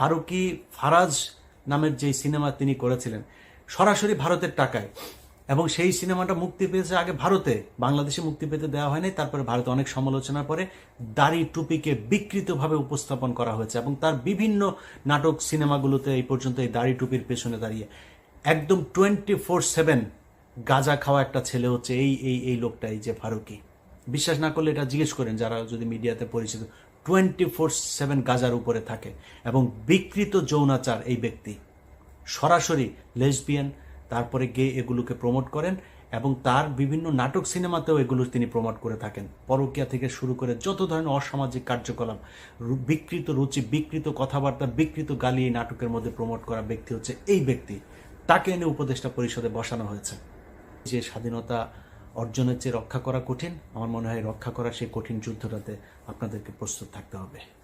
ফারুকি ফারাজ নামের যে সিনেমা তিনি করেছিলেন, সরাসরি ভারতের টাকায়। এবং সেই সিনেমাটা মুক্তি পেয়েছে আগে ভারতে। বাংলাদেশে মুক্তি পেতে দেওয়া হয়নি, তারপরে ভারতে অনেক সমালোচনার পরে দাড়ি টুপিকে বিকৃতভাবে উপস্থাপন করা হয়েছে। এবং তার বিভিন্ন নাটক সিনেমাগুলোতে এই পর্যন্ত এই দাড়ি টুপির পেছনে দাঁড়িয়ে। একদম টোয়েন্টি ফোর সেভেন গাঁজা খাওয়া একটা ছেলে হচ্ছে এই এই এই লোকটা এই যে ফারুকি। বিশ্বাস না করলে এটা জিজ্ঞেস করেন যারা যদি মিডিয়াতে পরিচিত। টোয়েন্টি ফোর সেভেন গাজার উপরে থাকে এবং বিকৃত যৌনাচার এই ব্যক্তি। সরাসরি লেসবিয়ান, তারপরে গে এগুলোকে প্রমোট করেন এবং তার বিভিন্ন নাটক সিনেমাতেও এগুলো তিনি প্রমোট করে থাকেন। পরকিয়া থেকে শুরু করে যত ধরনের অসামাজিক কার্যকলাপ বিকৃত রুচি, বিকৃত কথাবার্তা, বিকৃত গালি এই নাটকের মধ্যে প্রমোট করা ব্যক্তি হচ্ছে এই ব্যক্তি। তাকে এনে উপদেষ্টা পরিষদে বসানো হয়েছে। যে স্বাধীনতা অর্জনের চেয়ে রক্ষা করা কঠিন। আমার মনে হয় রক্ষা করা সেই কঠিন যুদ্ধটাতে আপনাদেরকে প্রস্তুত থাকতে হবে।